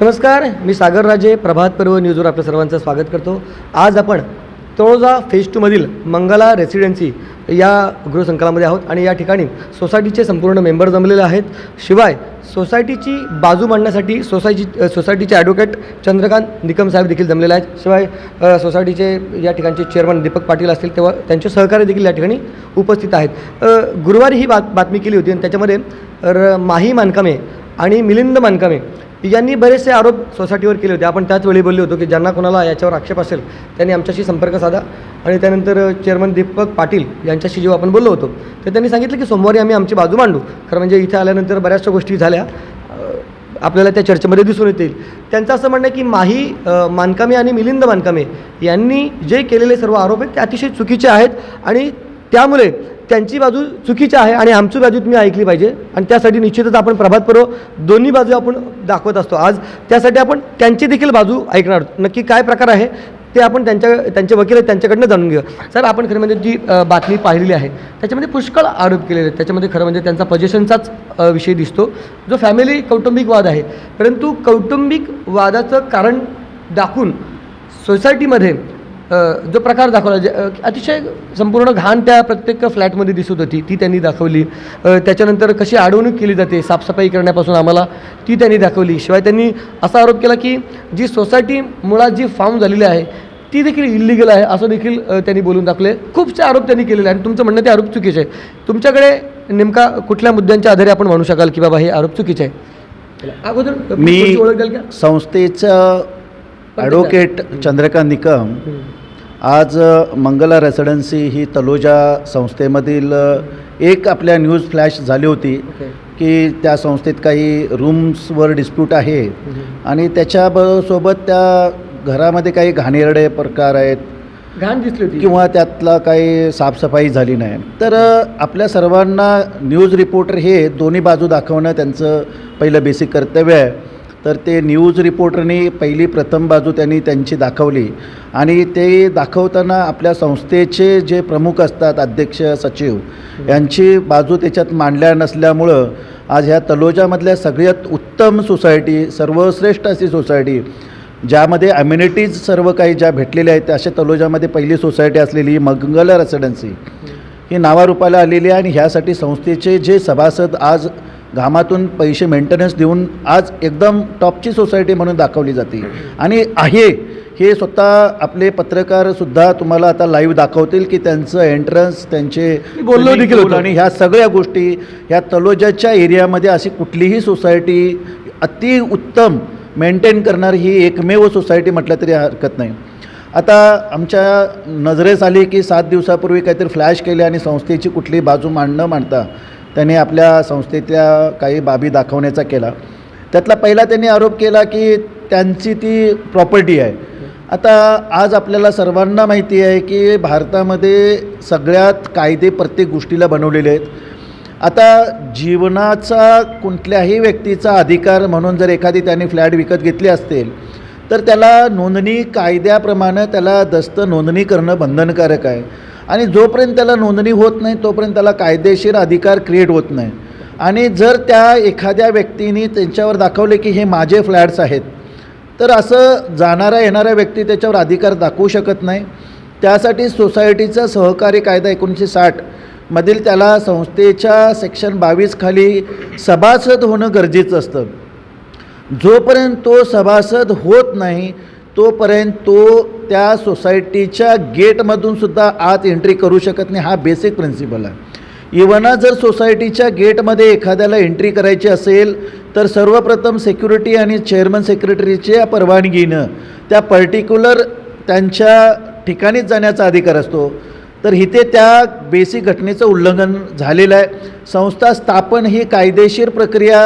नमस्कार मी सागर राजे प्रभात पर्व न्यूजवर आपल्या सर्वांचं स्वागत करतो. आज आपण तळोजा फेज टूमधील मंगला रेसिडेन्सी या गृहसंकलामध्ये आहोत आणि या ठिकाणी सोसायटीचे संपूर्ण मेंबर जमलेले आहेत. शिवाय सोसायटीची बाजू मांडण्यासाठी सोसायटी सोसायटीचे ॲडव्होकेट चंद्रकांत निकम साहेब देखील जमलेले आहेत. शिवाय सोसायटीचे या ठिकाणचे चेअरमन दीपक पाटील असतील तेव्हा त्यांचे सहकार्य देखील या ठिकाणी उपस्थित आहेत. गुरुवारी ही बात बातमी केली होती आणि त्याच्यामध्ये र माही मानकामे आणि मिलिंद मानकामे यांनी बरेचसे आरोप सोसायटीवर केले होते. आपण त्याच वेळी बोलले होतो की ज्यांना कोणाला याच्यावर आक्षेप असेल त्यांनी आमच्याशी संपर्क साधा. आणि त्यानंतर चेअरमन दीपक पाटील यांच्याशी जेव्हा आपण बोललो होतो तर त्यांनी सांगितलं की सोमवारी आम्ही आमची बाजू मांडू. खरं म्हणजे इथे आल्यानंतर बऱ्याचशा गोष्टी झाल्या. आपल्याला त्या चर्चेमध्ये दिसून येतील. त्यांचं असं म्हणणं आहे की माही मानकामे आणि मिलिंद मानकामे यांनी जे केलेले सर्व आरोप आहेत ते अतिशय चुकीचे आहेत. आणि त्यामुळे त्यांची बाजू चुकीची आहे आणि आमची बाजू तुम्ही ऐकली पाहिजे. आणि त्यासाठी निश्चितच आपण प्रभात पर्व दोन्ही बाजू आपण दाखवत असतो. आज त्यासाठी आपण त्यांची देखील बाजू ऐकणार आहोत. नक्की काय प्रकार आहे ते आपण त्यांच्या त्यांचे वकील आहेत त्यांच्याकडनं जाणून घेऊ साहेब आपण खरं म्हणजे जी बातमी पाहिलेली आहे त्याच्यामध्ये पुष्कळ आरोप केलेले आहेत. त्याच्यामध्ये खरं म्हणजे त्यांचा पजेशनचाच विषय दिसतो. जो फॅमिली कौटुंबिक वाद आहे. परंतु कौटुंबिक वादाचं कारण दाखवून सोसायटीमध्ये जो प्रकार दाखवला अतिशय संपूर्ण घाण त्या प्रत्येक फ्लॅटमध्ये दिसत होती ती त्यांनी दाखवली. त्याच्यानंतर कशी अडवणूक केली जाते साफसफाई करण्यापासून आम्हाला ती त्यांनी दाखवली. शिवाय त्यांनी असा आरोप केला की जी सोसायटी मुळात जी फॉर्म झालेली आहे ती देखील इलिगल आहे असं देखील त्यांनी बोलून दाखवले. खूपसे आरोप त्यांनी केलेले आहे आणि तुमचं म्हणणं ते आरोप चुकीचे आहे. तुमच्याकडे नेमका कुठल्या मुद्द्यांच्या आधारे आपण म्हणू शकाल की बाबा हे आरोप चुकीचे आहे? अगोदर मी संस्थेचं ॲडव्होकेट चंद्रकांत निकम आज मंगला रेसिडेन्सी ही तलोजा संस्थेमधील एक आपल्या न्यूज फ्लॅश झाली होती की त्या संस्थेत काही रूम्सवर डिस्प्यूट आहे आणि त्याच्यासोबत त्या घरामध्ये काही घाणेरडे प्रकार आहेत. घाण दिसली होती. किंवा त्यातला काही साफसफाई झाली नाही. तर आपल्या सर्वांना न्यूज रिपोर्टर हे दोन्ही बाजू दाखवणं त्यांचं पहिलं बेसिक कर्तव्य आहे. तर ते न्यूज रिपोर्टरनी पहिली प्रथम बाजू त्यांनी त्यांची दाखवली. आणि ते दाखवताना आपल्या संस्थेचे जे प्रमुख असतात अध्यक्ष सचिव यांची बाजू त्याच्यात मांडल्या नसल्यामुळं आज ह्या तलोजामधल्या सगळ्यात उत्तम सोसायटी सर्वश्रेष्ठ अशी सोसायटी ज्यामध्ये अम्युनिटीज सर्व काही ज्या भेटलेल्या आहेत अशा तलोजामध्ये पहिली सोसायटी असलेली मंगल रेसिडेन्सी ही नावारूपाला आलेली आहे. आणि ह्यासाठी संस्थेचे जे सभासद आज घामातून पैसे मेंटेनन्स देऊन आज एकदम टॉपची सोसायटी म्हणून दाखवली जाते. आणि आहे हे स्वतः आपले पत्रकारसुद्धा तुम्हाला आता लाईव्ह दाखवतील की त्यांचं एंट्रन्स त्यांचे बोललो देखील होतो. आणि ह्या सगळ्या गोष्टी ह्या तलोजाच्या एरियामध्ये अशी कुठलीही सोसायटी अति उत्तम मेंटेन करणारी ही एकमेव सोसायटी म्हटलं तरी हरकत नाही. आता आमच्या नजरेस आली की सात दिवसापूर्वी काहीतरी फ्लॅश केले आणि संस्थेची कुठली बाजू मांड न मांडता. त्यांनी आपल्या संस्थेतल्या काही बाबी दाखवण्याचा केला. त्यातला पहिला त्यांनी आरोप केला की त्यांची ती प्रॉपर्टी आहे. आता आज आपल्याला सर्वांना माहिती आहे की भारतामध्ये सगळ्यात कायदे प्रत्येक गोष्टीला बनवलेले आहेत. आता जीवनाचा कुठल्याही व्यक्तीचा अधिकार म्हणून जर एखादी त्याने फ्लॅट विकत घेतली असतील तर त्याला नोंदणी कायद्याप्रमाणे त्याला दस्त नोंदणी करणं बंधनकारक आहे. आणि जोपर्यंत त्याला नोंदणी होत नाही तोपर्यंत त्याला कायदेशीर अधिकार क्रिएट होत नाही. आणि जर त्या एखाद्या व्यक्तीने त्यांच्यावर दाखवले की हे माझे फ्लॅट्स आहेत तर असं जाणारा येणारा व्यक्ती त्याच्यावर अधिकार दाखवू शकत नाही. त्यासाठी सोसायटीचा सहकारी कायदा एकोणीसशे साठ मधील त्याला संस्थेच्या सेक्शन बावीस खाली सभासद होणं गरजेचं असतं. जोपर्यंत तो सभासद होत नाही तोपर्यंत तो त्या सोसायटीच्या गेटमधून सुद्धा आत एंट्री करू शकत नाही. हा बेसिक प्रिन्सिपल आहे. इवना जर सोसायटीच्या गेटमध्ये एखाद्याला एंट्री करायची असेल तर सर्वप्रथम सेक्युरिटी आणि चेअरमन सेक्रेटरीच्या परवानगीनं त्या पर्टिक्युलर त्यांच्या ठिकाणीच जाण्याचा अधिकार असतो. तर इथे त्या बेसिक घटनेचं उल्लंघन झालेलं आहे. संस्था स्थापन ही कायदेशीर प्रक्रिया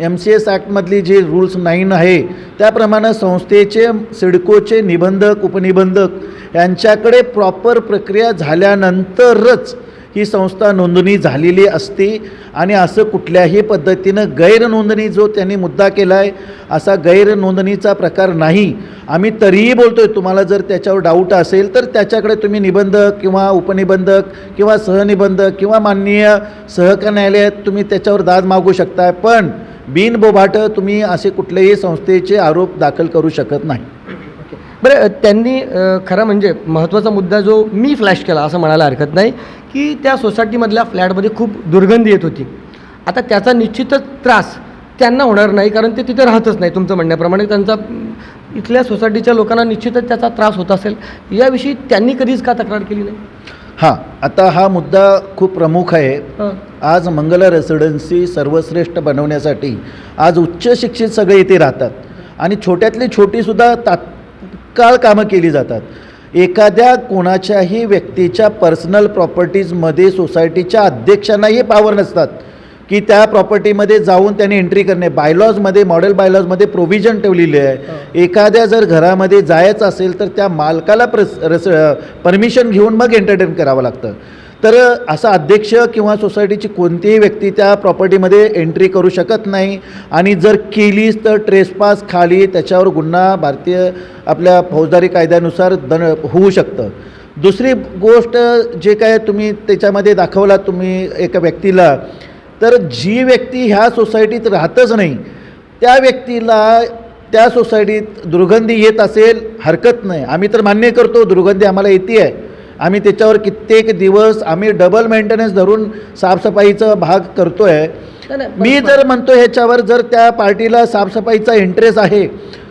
एम सी एस ॲक्टमधली जी रूल्स नाईन आहे त्याप्रमाणे संस्थेचे सिडकोचे निबंधक उपनिबंधक यांच्याकडे प्रॉपर प्रक्रिया झाल्यानंतरच ही संस्था नोंदणी झालेली असते आणि असं कुठल्याही पद्धतीनं गैरनोंदणी जो त्यांनी मुद्दा केला आहे असा गैरनोंदणीचा प्रकार नाही. आम्ही तरीही बोलतो आहे तुम्हाला जर त्याच्यावर डाऊट असेल तर त्याच्याकडे तुम्ही निबंधक किंवा उपनिबंधक किंवा सहनिबंधक किंवा माननीय सहकार न्यायालयात तुम्ही त्याच्यावर दाद मागू शकता पण बिनबोभाटं तुम्ही असे कुठल्याही संस्थेचे आरोप दाखल करू शकत नाही. बरं त्यांनी खरं म्हणजे महत्त्वाचा मुद्दा जो मी फ्लॅश केला असं म्हणायला हरकत नाही की त्या सोसायटीमधल्या फ्लॅटमध्ये खूप दुर्गंधी येत होती. आता त्याचा निश्चितच त्रास त्यांना होणार नाही कारण ते तिथे राहतच नाही तुमचं म्हणण्याप्रमाणे. त्यांचा इथल्या सोसायटीच्या लोकांना निश्चितच त्याचा त्रास होत असेल. याविषयी त्यांनी कधीच का तक्रार केली नाही? हां आता हा मुद्दा खूप प्रमुख आहे. आज मंगला रेसिडेन्सी सर्वश्रेष्ठ बनवण्यासाठी आज उच्च शिक्षित सगळे इथे राहतात. आणि छोट्यातली छोटीसुद्धा तात्काळ कामं केली जातात. एखाद्या कोणाच्याही व्यक्तीच्या पर्सनल प्रॉपर्टीजमध्ये सोसायटीच्या अध्यक्षांनाही पावर नसतात. की त्या प्रॉपर्टीमध्ये जाऊन त्यांनी एंट्री करणे. बायलॉजमध्ये मॉडेल बायलॉजमध्ये प्रोव्हिजन ठेवलेली आहे. एखाद्या जर घरामध्ये जायचं असेल तर त्या मालकाला प्रस रस परमिशन घेऊन मग एंटरटेन करावं लागतं. तर असा अध्यक्ष किंवा सोसायटीची कोणतीही व्यक्ती त्या प्रॉपर्टीमध्ये एंट्री करू शकत नाही. आणि जर केलीच तर ट्रेसपास खाली त्याच्यावर गुन्हा भारतीय आपल्या फौजदारी कायद्यानुसार दन होऊ शकतं. दुसरी गोष्ट जे काय तुम्ही त्याच्यामध्ये दाखवला तुम्ही एका व्यक्तीला तर जी व्यक्ती ह्या सोसायटीत राहतच नाही त्या व्यक्तीला त्या सोसायटीत दुर्गंधी येत असेल हरकत नाही. आम्ही तर मान्य करतो दुर्गंधी आम्हाला येते आहे आम्ही त्याच्यावर कित्येक दिवस आम्ही डबल मेंटेनन्स धरून साफसफाईचा भाग करतो आहे मी जर म्हणतो ह्याच्यावर जर त्या पार्टीला साफसफाईचा इंटरेस्ट आहे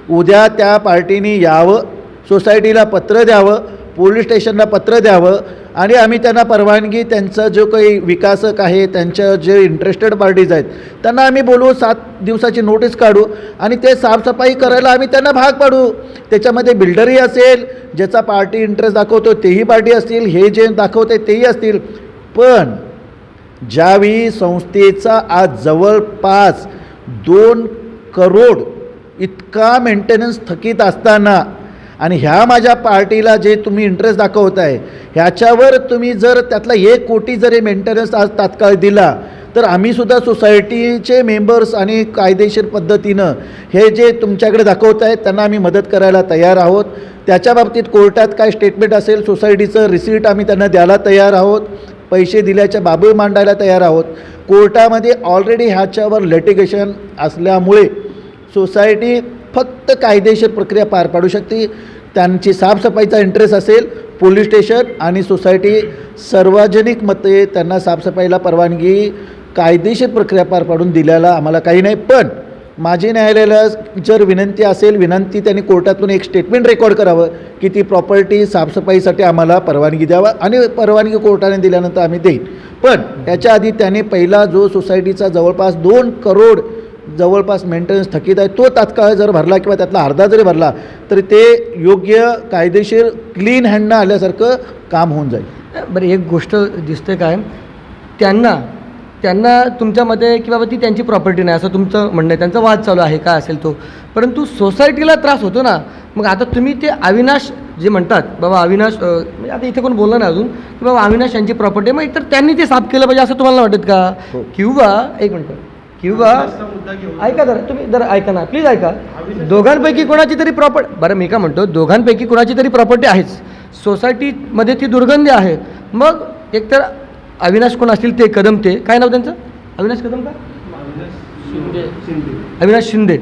उद्या त्या पार्टीने यावं सोसायटीला पत्र द्यावं पोलीस स्टेशनला पत्र द्यावं आणि आम्ही त्यांना परवानगी त्यांचा जो काही विकासक आहे त्यांच्या जे इंटरेस्टेड पार्टीज आहेत त्यांना आम्ही बोलवू सात दिवसाची नोटीस काढू आणि ते साफसफाई करायला आम्ही त्यांना भाग पाडू. त्याच्यामध्ये बिल्डरही असेल ज्याचा पार्टी इंटरेस्ट दाखवतो तेही पार्टी असतील हे जे दाखवते तेही असतील. पण ज्यावेळी संस्थेचा आज जवळपास दोन करोड इतका मेंटेनन्स थकीत असताना आणि ह्या माझ्या पार्टीला जे तुम्ही इंटरेस्ट दाखवत आहे ह्याच्यावर तुम्ही जर त्यातला एक कोटी जरी मेंटेनन्स आज तात्काळ दिला तर आम्हीसुद्धा सोसायटीचे मेंबर्स आणि कायदेशीर पद्धतीनं हे जे तुमच्याकडे दाखवत आहेत त्यांना आम्ही मदत करायला तयार आहोत. त्याच्या बाबतीत कोर्टात काय स्टेटमेंट असेल सोसायटीचं रिसीट आम्ही त्यांना द्यायला तयार आहोत. पैसे दिल्याच्या बाबी मांडायला तयार आहोत. कोर्टामध्ये ऑलरेडी ह्याच्यावर लिटिगेशन असल्यामुळे सोसायटी फक्त कायदेशीर प्रक्रिया पार पाडू शकते. त्यांची साफसफाईचा इंटरेस्ट असेल पोलीस स्टेशन आणि सोसायटी सार्वजनिक मते त्यांना साफसफाईला परवानगी कायदेशीर प्रक्रिया पार पाडून दिल्याला आम्हाला काही नाही. पण माझी न्यायालयाला जर विनंती असेल विनंती त्यांनी कोर्टातून एक स्टेटमेंट रेकॉर्ड करावं की ती प्रॉपर्टी साफसफाईसाठी आम्हाला परवानगी द्यावा आणि परवानगी कोर्टाने दिल्यानंतर आम्ही देईन. पण त्याच्या आधी त्याने पहिला जो सोसायटीचा जवळपास दोन करोड जवळपास मेंटेनन्स थकीत आहे तो तात्काळ जर भरला किंवा त्यातला अर्धा जरी भरला तरी ते योग्य कायदेशीर क्लीन हँडनं आल्यासारखं काम होऊन जाईल. बरं एक गोष्ट दिसते काय? त्यांना त्यांना तुमच्यामध्ये की बाबा ती त्यांची प्रॉपर्टी नाही असं तुमचं म्हणणं आहे. त्यांचा वाद चालू आहे काय असेल तो? परंतु सोसायटीला त्रास होतो ना मग आता तुम्ही ते अविनाश जे म्हणतात बाबा अविनाश म्हणजे आता इथे कोण बोललं नाही अजून की बाबा अविनाश यांची प्रॉपर्टी आहे मग एकतर त्यांनी ते साफ केलं पाहिजे असं तुम्हाला वाटत का? हो. किंवा एक मिनटं. किंवा ऐका जरा तुम्ही जरा ऐका ना प्लीज ऐका. दोघांपैकी कोणाची तरी प्रॉपर्टी बरं मी का म्हणतो दोघांपैकी कोणाची तरी प्रॉपर्टी आहेच. सोसायटीमध्ये ती दुर्गंधी आहे. मग एकतर अविनाश कोण असतील ते कदम ते काय नाव त्यांचं? अविनाश कदम का? अविनाश शिंदे.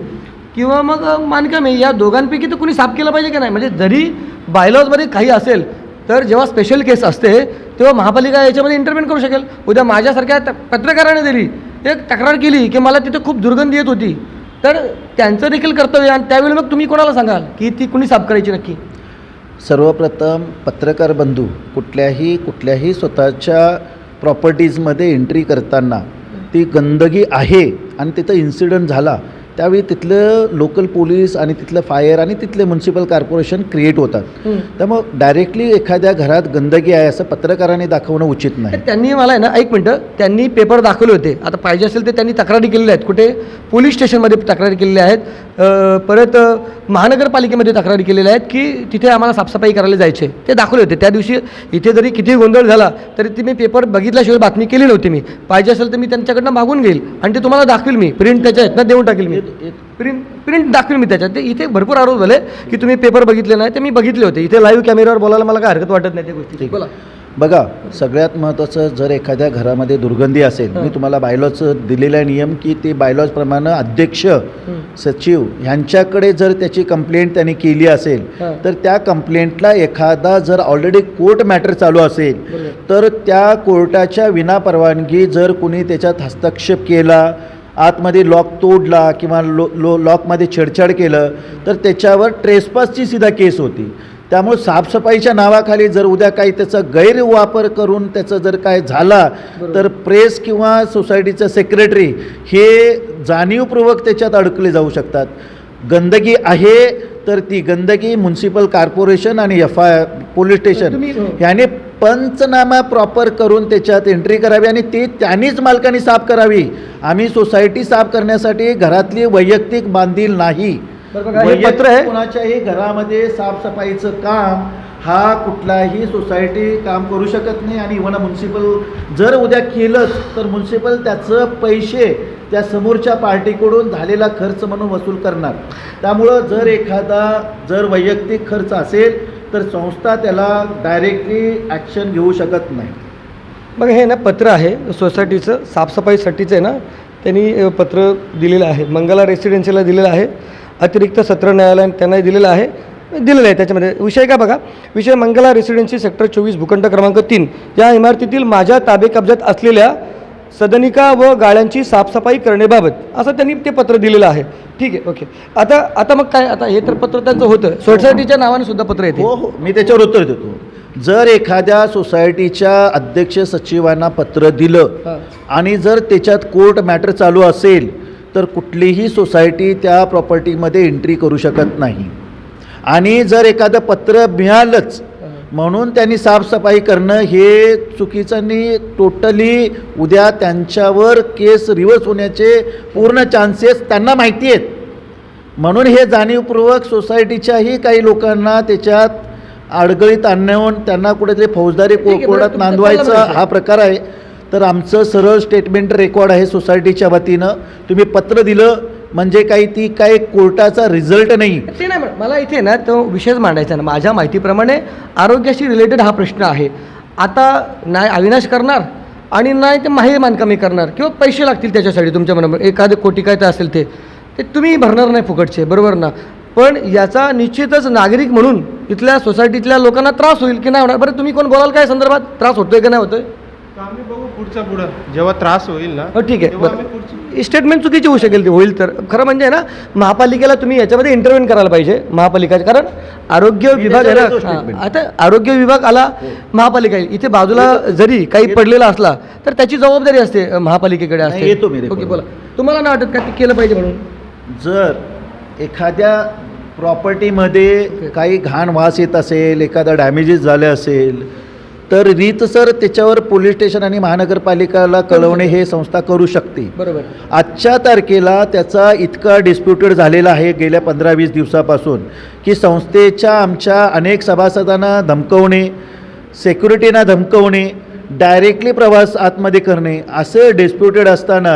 किंवा मग अ, मानकामे या दोघांपैकी तर कुणी साफ केलं पाहिजे की नाही? म्हणजे जरी बायलॉजमध्ये काही असेल तर जेव्हा स्पेशल केस असते तेव्हा महापालिका याच्यामध्ये इंटरव्हेन करू शकेल. उद्या माझ्यासारख्या पत्रकाराने दिली एक तक्रार केली की मला तिथे खूप दुर्गंधी येत होती. तर त्यांचं देखील कर्तव्य आहे आणि त्यावेळी मग तुम्ही कोणाला सांगाल की ती कुणी साफ करायची नक्की? सर्वप्रथम पत्रकार बंधू कुठल्याही कुठल्याही स्वतःच्या प्रॉपर्टीजमध्ये एंट्री करताना ती गंदगी आहे आणि तिथं इन्सिडंट झाला त्यावेळी तिथलं लोकल पोलीस आणि तिथलं फायर आणि तिथले म्युन्सिपल कॉर्पोरेशन क्रिएट होतात. त्यामुळं डायरेक्टली एखाद्या घरात गंदगी आहे असं पत्रकाराने दाखवणं उचित नाही. त्यांनी मला आहे ना एक मिनटं त्यांनी पेपर दाखवले होते. आता पाहिजे असेल तर त्यांनी तक्रारी केलेल्या आहेत. कुठे? पोलीस स्टेशनमध्ये तक्रारी केलेल्या आहेत. परत महानगरपालिकेमध्ये तक्रारी केलेल्या आहेत की तिथे आम्हाला साफसफाई करायला जायचे. ते दाखवले होते. त्या दिवशी इथे जरी किती गोंधळ झाला तरी ती मी पेपर बघितल्याशिवाय बातमी केली नव्हती मी. पाहिजे असेल तर मी त्यांच्याकडनं मागून घेईल आणि ते तुम्हाला दाखवेल मी. प्रिंट त्याच्या आहेत ना देऊन टाकेल मी. प्रिंट प्रिंट दाखवेल मी त्याच्यात ते इथे भरपूर आरोप झाले की तुम्ही पेपर बघितले नाही ते मी बघितले होते इथे लाईव्ह कॅमेऱ्यावर बोलायला मला काय हरकत वाटत नाही त्या गोष्टी. बोला बघा सगळ्यात महत्त्वाचं जर एखाद्या घरामध्ये दुर्गंधी असेल मी तुम्हाला बायलॉचं दिलेला नियम की ते बायलॉजप्रमाणे अध्यक्ष सचिव ह्यांच्याकडे जर त्याची कंप्लेंट त्यांनी केली असेल. तर त्या कंप्लेंटला एखादा जर ऑलरेडी कोर्ट मॅटर चालू असेल. तर त्या कोर्टाच्या विनापरवानगी जर कुणी त्याच्यात हस्तक्षेप केला आतमध्ये लॉक तोडला किंवा लो लो लॉकमध्ये छेडछाड केलं तर त्याच्यावर ट्रेसपासची सुद्धा केस होती त्यामुळे साफसफाईच्या नावाखाली जर उद्या काही त्याचा गैरवापर करून त्याचं जर काय झाला तर प्रेस किंवा सोसायटीचं सेक्रेटरी हे जाणीवपूर्वक त्याच्यात अडकले जाऊ शकतात गंदगी आहे तर ती गंदगी म्युन्सिपल कॉर्पोरेशन आणि एफ आय पोलीस स्टेशन तुम्ही- हो. याने पंचनामा प्रॉपर करून त्याच्यात एंट्री करावी आणि ते त्यांनीच मालकाने साफ करावी. आम्ही सोसायटी साफ करण्यासाठी घरातली वैयक्तिक बांधील नाही. हे आहे. कुणाच्याही घरामध्ये साफसफाईचं काम हा कुठलाही सोसायटी काम करू शकत नाही आणि इव्हन म्युन्सिपल जर उद्या केलंच तर म्युन्सिपल त्याचं पैसे त्या समोरच्या पार्टीकडून झालेला खर्च म्हणून वसूल करणार. त्यामुळं जर एखादा जर वैयक्तिक खर्च असेल तर संस्था त्याला डायरेक्टली ॲक्शन घेऊ शकत नाही. मग हे ना पत्र आहे सोसायटीचं साफसफाईसाठीचं आहे ना त्यांनी पत्र दिलेलं आहे. मंगला रेसिडेन्सीला दिलेलं आहे. अतिरिक्त सत्र न्यायालयाने त्यांनाही दिलेलं आहे. दिलेलं आहे त्याच्यामध्ये. विषय का बघा? विषय मंगला रेसिडेन्सी सेक्टर चोवीस भूखंड क्रमांक तीन. या इमारतीतील माझ्या ताबे कब्जात असलेल्या सदनिका व गाळ्यांची साफसफाई करण्याबाबत असं त्यांनी ते पत्र दिलेलं आहे. ठीक आहे ओके आता आता मग काय आता हे तर पत्र त्यांचं होतं. सोसायटीच्या नावाने सुद्धा पत्र येते. हो हो. मी त्याच्यावर उत्तर देतो. जर एखाद्या सोसायटीच्या अध्यक्ष सचिवांना पत्र दिलं. आणि जर त्याच्यात कोर्ट मॅटर चालू असेल तर कुठलीही सोसायटी त्या प्रॉपर्टीमध्ये एंट्री करू शकत नाही. आणि जर एखादं पत्र मिळालंच म्हणून त्यांनी साफसफाई करणं हे चुकीचं आणि टोटली उद्या त्यांच्यावर केस रिव्हर्स होण्याचे पूर्ण चान्सेस त्यांना माहिती आहेत. म्हणून हे जाणीवपूर्वक सोसायटीच्याही काही लोकांना त्याच्यात अडगळीत आणण्याहून त्यांना कुठेतरी फौजदारी कोर्टात नांदवायचा म्हणजे. हा प्रकार आहे. तर आमचं सरळ स्टेटमेंट रेकॉर्ड आहे सोसायटीच्या वतीनं. तुम्ही पत्र दिलं म्हणजे काही ती काही कोर्टाचा रिझल्ट नाही. ते नाही मला इथे ना तो विषयच मांडायचा ना. माझ्या माहितीप्रमाणे आरोग्याशी रिलेटेड हा प्रश्न आहे. आता नाही अविनाश करणार आणि नाही ते माही बांधकामी करणार किंवा पैसे लागतील त्याच्यासाठी तुमच्या मनामध्ये. एखादे कोटी काय तर असेल ते. ते तुम्ही भरणार नाही फुकटचे बरोबर ना? पण याचा निश्चितच नागरिक म्हणून इथल्या सोसायटीतल्या लोकांना त्रास होईल की नाही होणार? बरं तुम्ही कोण बोलाल काय संदर्भात? त्रास होतोय की नाही होतोय? आम्ही बघू पुढच्या पुढं. जेव्हा त्रास होईल ना हो ठीक आहे. तेव्हा आम्ही बरं पुढची स्टेटमेंट चुकीची होऊ शकेल ती होईल तर. खरं म्हणजे ना महापालिकेला तुम्ही याच्यामध्ये इंटरव्हेन करायला पाहिजे महापालिका कारण आरोग्य विभाग आहे त्याच्यावर ना statement. हां, आता आरोग्य विभाग आला महापालिका येईल. इथे बाजूला जरी काही पडलेला असला तर त्याची जबाबदारी असते अ, महापालिकेकडे नाही, असते. येतो मी ओके report. बोला. तुम्हाला नाही वाटत का ते केलं पाहिजे म्हणून? जर एखाद्या प्रॉपर्टीमध्ये काही घाण वास येत असेल एखादा डॅमेजेस झाले असेल तर रीतसर त्याच्यावर पोलीस स्टेशन आणि महानगरपालिकाला कळवणे हे संस्था करू शकते. बरोबर. आजच्या तारखेला त्याचा इतका डिस्प्युटेड झालेला आहे गेल्या पंधरा वीस दिवसापासून की संस्थेच्या आमच्या अनेक सभासदांना धमकवणे सेक्युरिटीना धमकवणे डायरेक्टली प्रवास आतमध्ये करणे असे डिस्प्युटेड असताना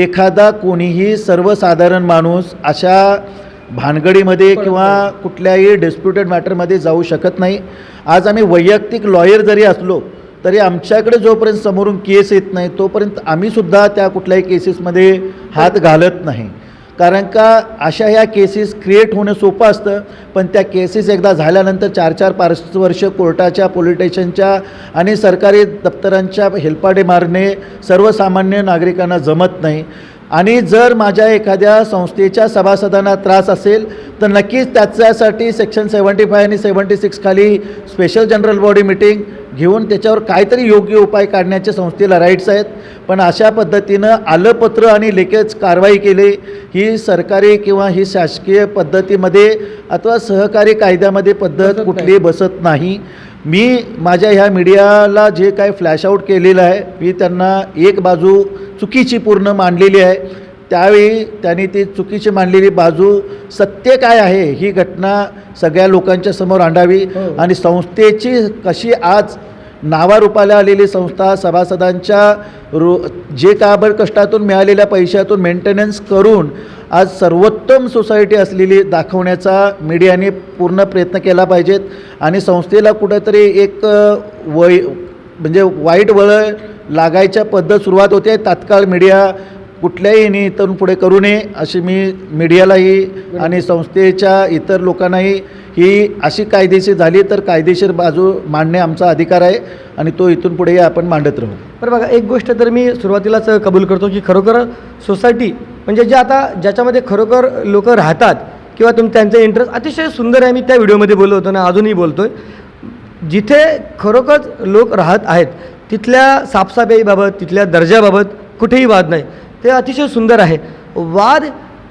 एखादा कोणीही सर्वसाधारण माणूस अशा भानगडीमध्ये किंवा कुठल्याही डिस्प्युटेड मॅटरमध्ये जाऊ शकत नाही. आज आम्ही वैयक्तिक लॉयर जरी असलो तरी आमच्याकडे जोपर्यंत समोरून केस येत नाही तोपर्यंत आम्हीसुद्धा त्या कुठल्याही केसेसमध्ये हात घालत नाही. कारण का अशा ह्या केसेस क्रिएट होणं सोपं असतं पण त्या केसेस एकदा झाल्यानंतर चार चार पाच वर्ष कोर्टाच्या पोलीस स्टेशनच्या आणि सरकारी दप्तरांच्या हेल्पाडे मारणे सर्वसामान्य नागरिकांना जमत नाही. आणि जर माझ्या एखाद्या संस्थेच्या सभासदांना त्रास असेल तर नक्कीच त्याच्यासाठी सेक्शन सेवन्टी फाय आणि सेवन्टी सिक्स खाली स्पेशल जनरल बॉडी मिटिंग घेऊन त्याच्यावर काहीतरी योग्य उपाय काढण्याचे संस्थेला राईट्स आहेत पण अशा पद्धतीनं आलं पत्र आणि लेखेच कारवाई केली ही सरकारी किंवा ही शासकीय पद्धतीमध्ये अथवा सहकारी कायद्यामध्ये पद्धत. कुठली बसत नाही मी माझ्या ह्या मीडियाला जे काय फ्लॅश आऊट केलेलं आहे मी त्यांना एक बाजू चुकीची पूर्ण मांडलेली आहे त्यावेळी त्यांनी ती चुकीची मांडलेली बाजू सत्य काय आहे ही घटना सगळ्या लोकांच्या समोर आणावी हो. आणि संस्थेची कशी आज नावारूपाला आलेली संस्था सभासदांच्या रो जे काबर कष्टातून मिळालेल्या पैशातून मेंटेनन्स करून आज सर्वोत्तम सोसायटी असलेली दाखवण्याचा मीडियाने पूर्ण प्रयत्न केला पाहिजेत. आणि संस्थेला कुठंतरी एक वय म्हणजे वाईट वळण लागायच्या पद्धत सुरुवात होते. तात्काळ मीडिया कुठल्याही नी इथून पुढे करू नये अशी मी मीडियालाही आणि संस्थेच्या इतर लोकांनाही ही अशी कायदेशीर झाली तर कायदेशीर बाजू मांडणे आमचा अधिकार आहे आणि तो इथून पुढेही आपण मांडत राहू. बरं बघा एक गोष्ट तर मी सुरुवातीलाच कबूल करतो की खरोखर सोसायटी म्हणजे जे आता ज्याच्यामध्ये खरोखर लोक राहतात किंवा तुम त्यांचं इंटरेस्ट अतिशय सुंदर आहे मी त्या व्हिडिओमध्ये बोललो होतो ना अजूनही बोलतो आहे जिथे खरोखर लोक राहत आहेत तिथल्या साफसफाईबाबत तिथल्या दर्जाबाबत कुठेही वाद नाही. ते अतिशय सुंदर आहे. वाद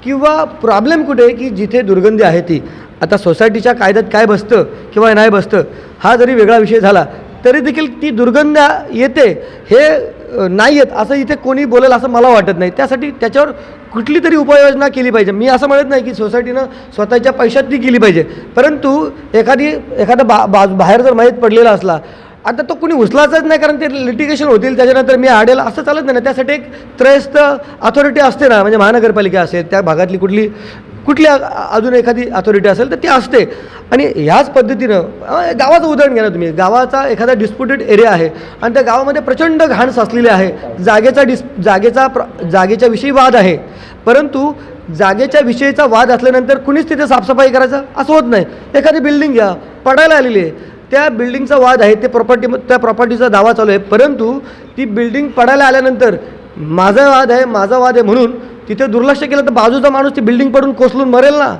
किंवा प्रॉब्लेम कुठे आहे की जिथे दुर्गंधी आहे ती? आता सोसायटीच्या कायद्यात काय बसतं किंवा नाही बसतं हा जरी वेगळा विषय झाला तरी देखील ती दुर्गंध येते हे नाही येत असं इथे कोणी बोलेल असं मला वाटत नाही. त्यासाठी त्याच्यावर कुठली तरी उपाययोजना केली पाहिजे. मी असं म्हणत नाही की सोसायटीनं स्वतःच्या पैशात ती केली पाहिजे. परंतु एखादी एखादा बा बाहेर जर माहीत पडलेला असला आता तो कुणी उचलायचाच नाही कारण ते लिटिगेशन होतील त्याच्यानंतर मी आडेल असं चालत नाही ना. त्यासाठी एक त्रयस्थ अथॉरिटी असते ना म्हणजे महानगरपालिका असेल त्या भागातली कुठली कुठली अजून एखादी अथॉरिटी असेल तर ती असते. आणि ह्याच पद्धतीनं गावाचं उदाहरण घ्या ना तुम्ही. गावाचा एखादा डिस्प्युटेड एरिया आहे आणि त्या गावामध्ये प्रचंड घाण साचलेली आहे. जागेचा डिस् जागेचा प्र जागेच्या विषयी वाद आहे. परंतु जागेच्या विषयीचा वाद असल्यानंतर कुणीच तिथे साफसफाई करायचं असं होत नाही. एखादी बिल्डिंग घ्या पडायला आलेली आहे. त्या बिल्डिंगचा वाद आहे ते प्रॉपर्टी त्या प्रॉपर्टीचा दावा चालू आहे. परंतु ती बिल्डिंग पडायला आल्यानंतर माझा वाद आहे माझा वाद आहे म्हणून तिथे दुर्लक्ष केलं तर बाजूचा माणूस ती बिल्डिंग पडून कोसलून मरेल ना.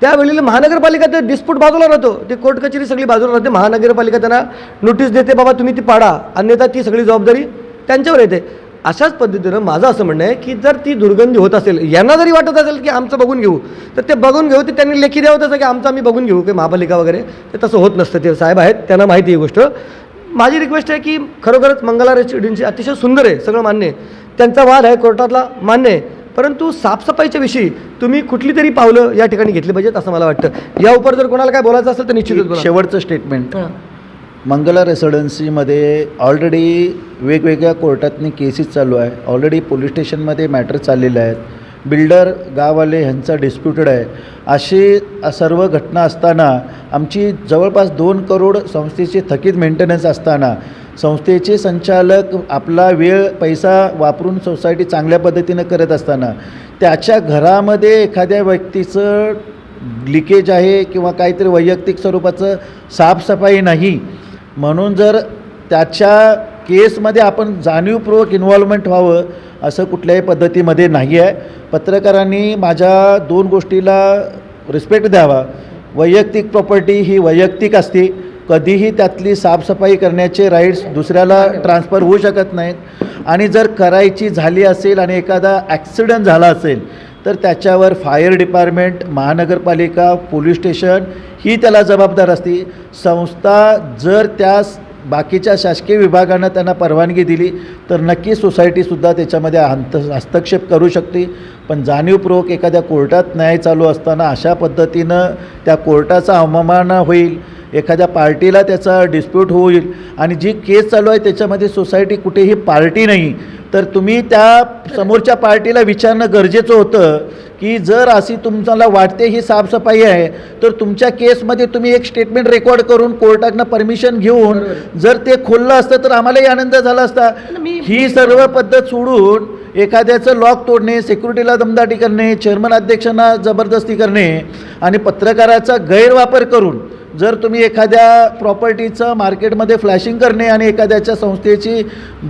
त्यावेळेला महानगरपालिका ते डिस्प्यूट बाजूला राहतो. ते कोर्ट कचेरी सगळी बाजूला राहते. महानगरपालिका त्यांना नोटीस देते बाबा तुम्ही ती पाडा. अन्यथा ती सगळी जबाबदारी त्यांच्यावर येते. अशाच पद्धतीनं माझं असं म्हणणं आहे की जर ती दुर्गंधी होत असेल यांना जरी वाटत असेल की आमचं बघून घेऊ तर ते बघून घेऊ ते त्यांनी लेखी द्यावं तसं की आमचं आम्ही बघून घेऊ की महापालिका वगैरे. ते तसं होत नसतं ते साहेब आहेत त्यांना माहिती आहे ही गोष्ट. माझी रिक्वेस्ट आहे की खरोखरच मंगला रेसिडेन्सी अतिशय सुंदर आहे सगळं मान्य आहे. त्यांचा वाद आहे कोर्टातला मान्य आहे. परंतु साफसफाईच्या विषयी तुम्ही कुठली तरी पावलं या ठिकाणी घेतली पाहिजेत असं मला वाटतं. या उपर जर कोणाला काय बोलायचं असेल तर निश्चितच शेवटचं स्टेटमेंट. मंगला रेसिडेन्सीमध्ये ऑलरेडी वेगवेगळ्या कोर्टातनी केसेस चालू आहे. ऑलरेडी पोलीस स्टेशनमध्ये मॅटर चाललेले आहेत. बिल्डर गाववाले ह्यांचा डिस्प्युटेड आहे. अशी सर्व घटना असताना आमची जवळपास दोन करोड संस्थेची थकीत मेंटेनन्स असताना संस्थेचे संचालक आपला वेळ पैसा वापरून सोसायटी चांगल्या पद्धतीनं करत असताना त्याच्या घरामध्ये एखाद्या व्यक्तीचं लिकेज आहे किंवा काहीतरी वैयक्तिक स्वरूपाचं साफसफाई नाही म्हणून जर त्याच्या केसमध्ये आपण जाणीवपूर्वक इन्व्हॉल्वमेंट व्हावं असं कुठल्याही पद्धतीमध्ये नाही आहे. पत्रकारांनी माझ्या दोन गोष्टीला रिस्पेक्ट द्यावा. वैयक्तिक प्रॉपर्टी ही वैयक्तिक असते. कधीही त्यातली साफसफाई करण्याचे राईट्स दुसऱ्याला ट्रान्सफर होऊ शकत नाहीत. आणि जर करायची झाली असेल आणि एखादा ॲक्सिडेंट झाला असेल तर त्याच्यावर फायर डिपार्टमेंट महानगरपालिका पोलीस स्टेशन ही त्याला जबाबदार असते. संस्था जर त्या बाकीच्या शासकीय विभागानं त्यांना परवानगी दिली तर नक्की सोसायटीसुद्धा त्याच्यामध्ये हंत हस्तक्षेप करू शकते. पण जाणीवपूर्वक एखाद्या कोर्टात न्याय चालू असताना अशा पद्धतीनं त्या कोर्टाचा अवमान होईल एखाद्या पार्टीला त्याचा डिस्प्यूट होईल आणि जी केस चालू आहे त्याच्यामध्ये सोसायटी कुठेही पार्टी नाही तर तुम्ही त्या समोरच्या पार्टीला विचारणं गरजेचं होतं. की जर अशी तुम्हाला वाटते ही साफसफाई आहे तर तुमच्या केसमध्ये तुम्ही एक स्टेटमेंट रेकॉर्ड करून कोर्टाकडनं परमिशन घेऊन जर ते खोललं असतं तर आम्हालाही आनंद झाला असता. ही सर्व पद्धत सोडून एखाद्याचं लॉक तोडणे सिक्युरिटीला दमदाटी करणे चेअरमन अध्यक्षांना जबरदस्ती करणे आणि पत्रकाराचा गैरवापर करून जर तुम्ही एखाद्या प्रॉपर्टीचं मार्केटमध्ये फ्लॅशिंग करणे आणि एखाद्याच्या संस्थेची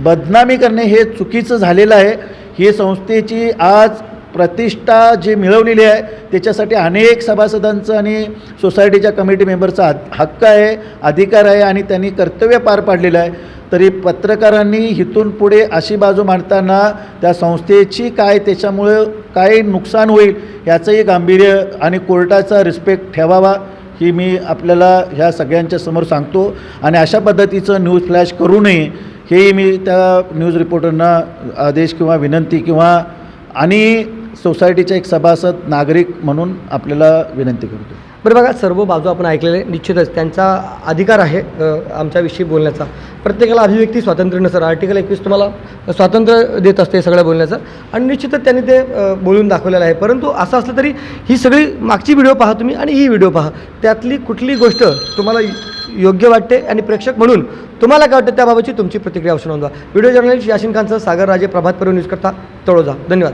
बदनामी करणे हे चुकीचं झालेलं आहे. ही संस्थेची आज प्रतिष्ठा जी मिळवलेली आहे त्याच्यासाठी अनेक सभासदांचं आणि सोसायटीच्या कमिटी मेंबरचा हक्क आहे अधिकार आहे आणि त्यांनी कर्तव्य पार पाडलेलं आहे. तरी पत्रकारांनी इथून पुढे अशी बाजू मांडताना त्या संस्थेची काय त्याच्यामुळं काय नुकसान होईल याचंही गांभीर्य आणि कोर्टाचा रिस्पेक्ट ठेवावा ही मी आपल्याला ह्या सगळ्यांच्या समोर सांगतो. आणि अशा पद्धतीचं न्यूज फ्लॅश करू नये हेही मी त्या न्यूज रिपोर्टरना आदेश किंवा विनंती किंवा आणि सोसायटीचे एक सभासद नागरिक म्हणून आपल्याला विनंती करतो. बरं बघा सर्व बाजू आपण ऐकलेले निश्चितच त्यांचा अधिकार आहे आमच्याविषयी बोलण्याचा. प्रत्येकाला अभिव्यक्ती स्वातंत्र्य नसतं आर्टिकल एकवीस तुम्हाला स्वातंत्र्य देत असते सगळ्या बोलण्याचं. आणि निश्चितच त्यांनी ते बोलून दाखवलेलं आहे. परंतु असं असलं तरी ही सगळी मागची व्हिडिओ पहा तुम्ही आणि ही व्हिडिओ पहा. त्यातली कुठली गोष्ट तुम्हाला योग्य वाटते आणि प्रेक्षक म्हणून तुम्हाला काय वाटतं त्याबाबतची तुमची प्रतिक्रिया अवश्य नोंदवा. व्हिडिओ जर्नलिस्ट याशिन खानचं सागर राजे प्रभात पर्व न्यूज करता तळोजा. धन्यवाद.